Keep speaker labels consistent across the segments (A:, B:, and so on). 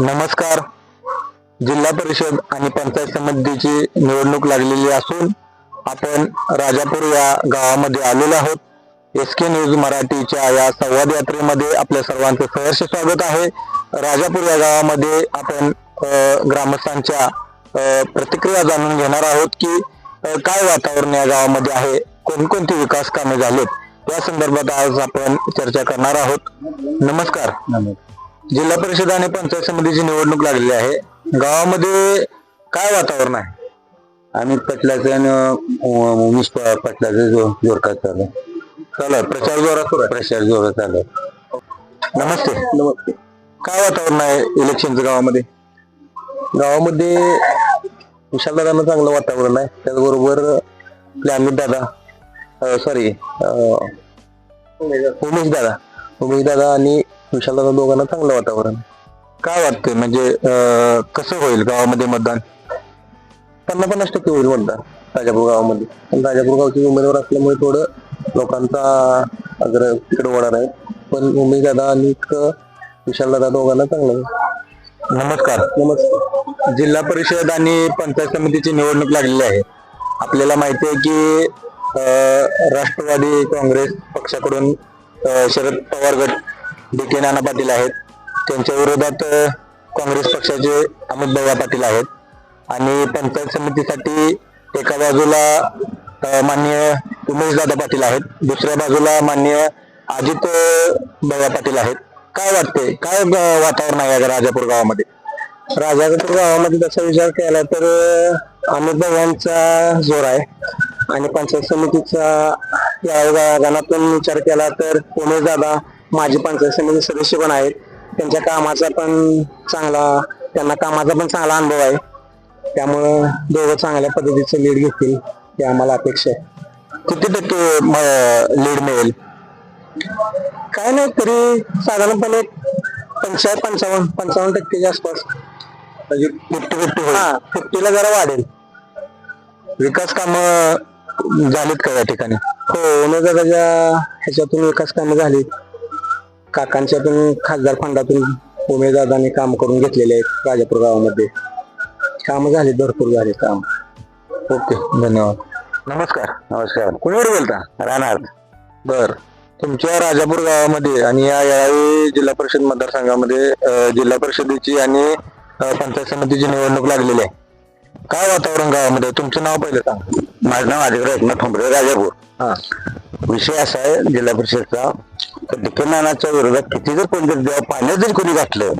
A: नमस्कार. जिल्हा परिषद आणि पंचायत समितीची निवडणूक लागलेली असून आपण राजापूर या गावामध्ये आलेलो आहोत. एस के न्यूज मराठीच्या या संवाद यात्रेमध्ये आपल्या सर्वांचं सहर्ष स्वागत आहे. राजापूर या गावामध्ये आपण ग्रामस्थांच्या प्रतिक्रिया जाणून घेणार आहोत की काय वातावरण या गावामध्ये आहे? कोणकोणती विकास कामे झालीत? या संदर्भात आज आपण चर्चा करणार आहोत. नमस्कार. जिल्हा परिषद आणि पंचायत समितीची निवडणूक लागलेली आहे. गावामध्ये काय वातावरण आहे?
B: अमित पटलाचं आणि उमेश पटलाचं जो जोरदार चालू.
A: चालू प्रचार जोरात सुरू आहे.
B: प्रचार जोरात चालू आहे.
A: नमस्ते. नमस्ते. काय वातावरण आहे इलेक्शनचं गावामध्ये?
B: गावामध्ये विशालदादांना चांगलं वातावरण आहे. त्याचबरोबर आपले अमित दादा सॉरी उमेश दादा. उमेश दादा आणि विशालदादा दोघांना चांगलं वातावरण.
A: काय वाटतंय? म्हणजे अं, कसं होईल गावामध्ये मतदान?
B: पन्नास पन्नास टक्के होईल मतदान राजापूर गावामध्ये. पण राजापूर गावचे उमेदवार असल्यामुळे थोडं लोकांचा आग्रह तिकडे होणार आहे. पण उमेश दादा आणि विशाल दादा दोघांना चांगलं.
A: नमस्कार.
B: नमस्कार.
A: जिल्हा परिषद आणि पंचायत समितीची निवडणूक लागलेली आहे. आपल्याला माहिती आहे की अं, राष्ट्रवादी काँग्रेस पक्षाकडून अं, शरद पवार गट डी के नाना पाटील आहेत. त्यांच्या विरोधात काँग्रेस पक्षाचे अमित भैया पाटील आहेत. आणि पंचायत समितीसाठी एका बाजूला मान्य उमेश दादा पाटील आहेत. दुसऱ्या बाजूला माननीय अजित भैया पाटील आहेत. काय वाटते काय वातावरण आहे राजापूर गावामध्ये?
B: राजापूर गावामध्ये तसा विचार केला तर अमित भैयांचा जोर आहे. आणि पंचायत समितीचा या गणातून विचार केला तर उमेश माजी पंचायत समिती सदस्य पण आहेत. त्यांच्या कामाचा पण चांगला त्यांना कामाचा पण चांगला अनुभव आहे. त्यामुळं दोघं चांगल्या पद्धतीचं लीड घेतील हे आम्हाला अपेक्षा आहे.
A: किती टक्के लीड मिळेल?
B: काय नाही तरी साधारणपणे पंचावन्न पंचावन्न पंचावन्न टक्केच्या आसपास
A: म्हणजे फिफ्टी फिफ्टी
B: हा. फिफ्टीला जरा वाढेल.
A: विकास काम झालीत का या ठिकाणी?
B: हो उमेदवाराच्या ह्याच्यातून विकास कामं झाली काकांच्यातून खासदार फंडातून उमेदवारांनी काम करून घेतलेले आहेत राजापूर गावामध्ये. कामं झाली भरपूर झाले काम.
A: ओके धन्यवाद. नमस्कार.
B: नमस्कार.
A: कुणीकडे बोलता?
B: राहणार
A: बर. तुमच्या राजापूर गावामध्ये आणि या यावेळी जिल्हा परिषद मतदारसंघामध्ये अं, जिल्हा परिषदेची आणि अं, पंचायत समितीची निवडणूक लागलेली आहे. काय वातावरण गावामध्ये? तुमचं नाव पहिलं सांग.
B: माझं नाव माझ्याकडे एकनाथ ठोंबरे राजापूर.
A: हा.
B: विषय असा आहे जिल्हा परिषदचा तर विरोधात किती जर कोणतरी देवा पाण्यात जर कोणी घातलं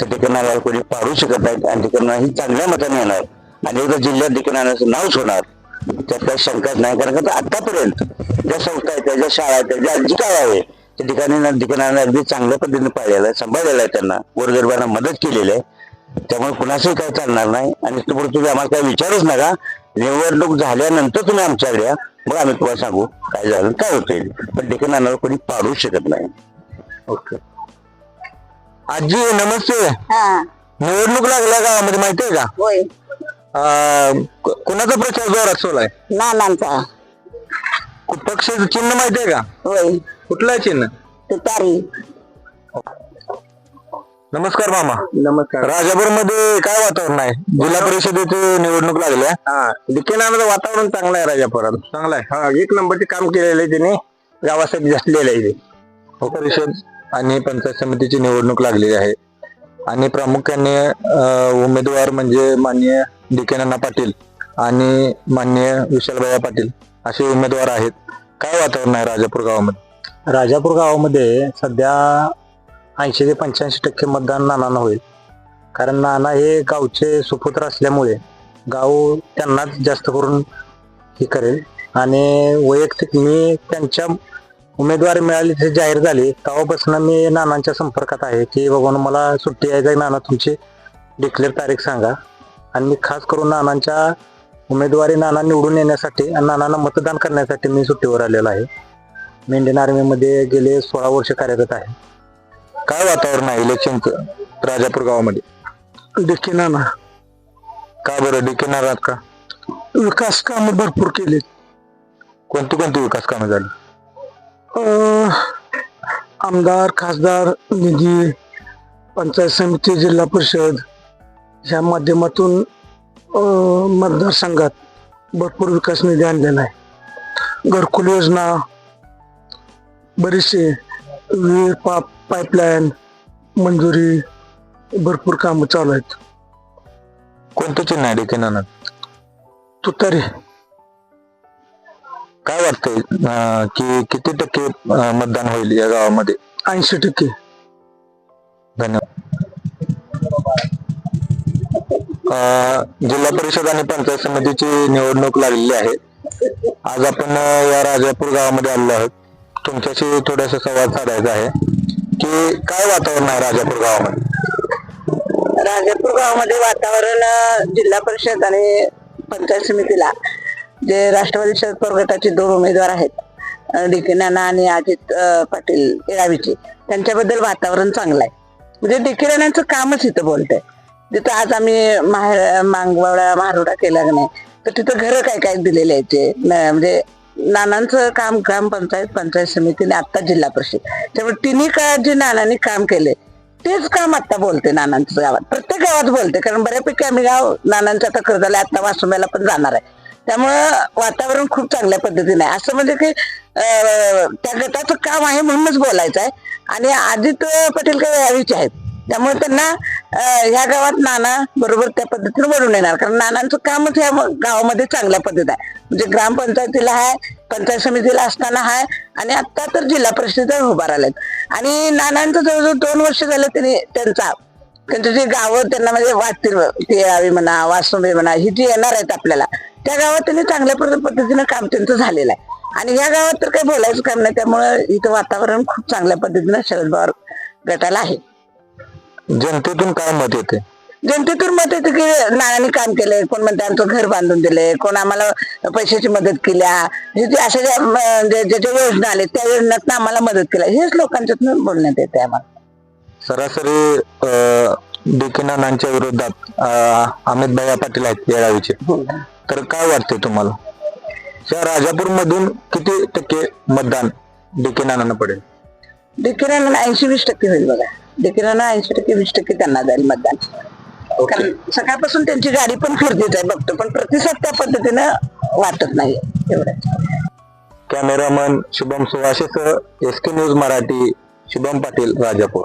B: तर डिकनाला कोणी पाडू शकत नाही आणि डिकना ही चांगल्या मताने येणार आणि एकदा जिल्ह्यात डिकनानाचं नावच होणार त्यात काही शंकाच नाही. कारण का आतापर्यंत ज्या संस्था आहेत त्या ज्या शाळा आहेत त्या ज्या आजी काय आहे त्या ठिकाणी डिकनाने अगदी चांगल्या पद्धतीने पाळलेला आहे सांभाळलेलं आहे त्यांना. गोरगरबांना मदत केलेली आहे. त्यामुळे कुणाचंही काही चालणार नाही. आणि पुढे तुम्ही आम्हाला काही विचारूच नका. निवडणूक झाल्यानंतर तुम्ही आमच्याकडे या. मग आम्ही तुम्हाला सांगू काय झालं काय होतील पण डेकन आणणार कोणी पाडू शकत नाही.
A: ओके. आजी नमस्ते.
C: हा.
A: निवडणूक लागल्या गावामध्ये माहिती आहे का?
C: होय.
A: अं, कु- कुणाचा प्रचार जोरात सुरू आहे?
C: नानांचा
A: पक्ष चिन्ह माहिती आहे का?
C: होय.
A: कुठलं आहे चिन्ह?
C: तुतारी.
A: नमस्कार मामा.
B: नमस्कार.
A: राजापूरमध्ये काय वातावरण आहे? जिल्हा परिषदेची निवडणूक लागली आहे.
B: हा वातावरण चांगलं आहे राजापुरात.
A: चांगला आहे.
B: हा एक नंबरचे काम केलेलं आहे त्याने गावासाठी झटलेलं आहे ते.
A: परिषद आणि पंचायत समितीची निवडणूक लागलेली आहे. आणि प्रामुख्याने अं, उमेदवार म्हणजे माननीय डी के नाना पाटील आणि माननीय विशालभाई पाटील असे उमेदवार आहेत. काय वातावरण आहे राजापूर गावामध्ये?
B: राजापूर गावामध्ये सध्या ऐंशी ते पंच्याऐंशी टक्के मतदान नानांना होईल. कारण नाना हे गावचे सुपुत्र असल्यामुळे गाव त्यांनाच जास्त करून हे करेल. आणि वैयक्तिक मी त्यांच्या उमेदवारी मिळाली ते जाहीर झाली. तेव्हापासून मी नानांच्या संपर्कात आहे की बाबा मला सुट्टी यायचं आहे नाना तुमची डिक्लेअर तारीख सांगा. आणि मी खास करून नानांच्या उमेदवारी नाना निवडून येण्यासाठी आणि नानांना मतदान करण्यासाठी मी सुट्टीवर आलेलो आहे. मी इंडियन आर्मीमध्ये गेले सोळा वर्ष कार्यरत आहे.
A: काय वातावरण आहे इलेक्शनचं राजापूर गावामध्ये?
B: देखील नाना.
A: का बरं? डी के नाना का?
B: विकास काम भरपूर केले
A: कोणती कोणती विकास कामे झाली?
B: आमदार खासदार निधी
C: पंचायत समिती जिल्हा परिषद ह्या माध्यमातून अं, मतदारसंघात भरपूर विकास निधी आणलेला आहे. घरकुल योजना बरीचसे विहीर पाप पाईपलाईन मंजुरी भरपूर कामं चालू आहेत.
A: कोणतं चिन्ह आहे डिके नाना
C: तुतारी.
A: काय वाटतंय अं, की किती टक्के अं, मतदान होईल या गावामध्ये?
C: ऐंशी टक्के.
A: धन्यवाद. अं, जिल्हा परिषद आणि पंचायत समितीची निवडणूक लागलेली आहे. आज आपण अं, या राजापूर गावामध्ये आलेलो आहोत. तुमच्याशी थोडासा संवाद साधायचा आहे. की काय वातावरण आहे राजापूर गावामध्ये
D: राजापूर गावामध्ये वातावरण जिल्हा परिषद आणि पंचायत समितीला जे राष्ट्रवादी शरद पवार गटाचे दोन उमेदवार आहेत डी नाना आणि अजित पाटील येळावीचे त्यांच्याबद्दल वातावरण चांगलं आहे म्हणजे डी के नानांचं कामच इथं बोलतंय जिथं आज आम्ही माहेर मांगवाडा महारोडा केला नाही तर तिथं घरं काय काय दिलेले आहेत ते. म्हणजे नानांचं काम ग्रामपंचायत पंचायत समितीने आता जिल्हा परिषद. त्यामुळे तिन्ही काळात जे नानांनी काम केले तेच काम आता बोलते नानांचं गावात. प्रत्येक गावात बोलते कारण बऱ्यापैकी आम्ही गाव नानांचं आता कर्जाला आता वासुम्याला पण जाणार आहे. त्यामुळं वातावरण खूप चांगल्या पद्धतीने आहे. असं म्हणजे की अं, त्या गटाचं काम आहे म्हणूनच बोलायचं आहे. आणि अजित पटेल काही यावीचे आहेत. त्यामुळे त्यांना अं, ह्या गावात नाना बरोबर त्या पद्धतीने वळून येणार. कारण नानांचं कामच ह्या गावामध्ये चांगल्या पद्धत आहे. म्हणजे ग्रामपंचायतीला आहे पंचायत समितीला असताना आहे आणि आता तर जिल्हा परिषद उभा राहिलेत. आणि नानांचं जवळजवळ दोन वर्ष झालं त्यांनी त्यांचा त्यांची जी गावं त्यांना म्हणजे वाटतील तेरावी म्हणा वासुंबे म्हणा ही जी येणार आहेत आपल्याला त्या गावात त्यांनी चांगल्या पद्धतीनं काम त्यांचं झालेलं आहे. आणि या गावात तर काही बोलायचं काम नाही त्यामुळे इथं वातावरण खूप चांगल्या पद्धतीनं शरद पवार गटाला आहे.
A: जनतेतून काय मत येते
D: जनतेतून मत येते की नानांनी काम केलंय कोण म्हणते आमचं घर बांधून दिले कोण आम्हाला पैशाची मदत केल्या हे जे अशा ज्या म, जे- ज्या ज्या योजना आल्या त्या योजनातून आम्हाला मदत केल्या हेच लोकांच्यातून बोलण्यात येते आम्हाला.
A: सरासरी डिके नानांच्या विरोधात अमित भैया पाटील आहेत येळावीचे. तर काय वाटते तुम्हाला? या राजापूर मधून किती टक्के मतदान डिके नानांना पडेल?
D: डिकिरांना ऐंशी वीस टक्के होईल बघा. डिकिरांना ऐंशी टक्के वीस टक्के त्यांना जाईल मतदान. कारण सकाळपासून त्यांची गाडी पण फिरतीच आहे बघतो. पण प्रतिसाद त्या पद्धतीनं वाटत नाही एवढं.
A: Cameraman Shubham सुवाशेसह S K news Marathi Shubham Patil Rajapur.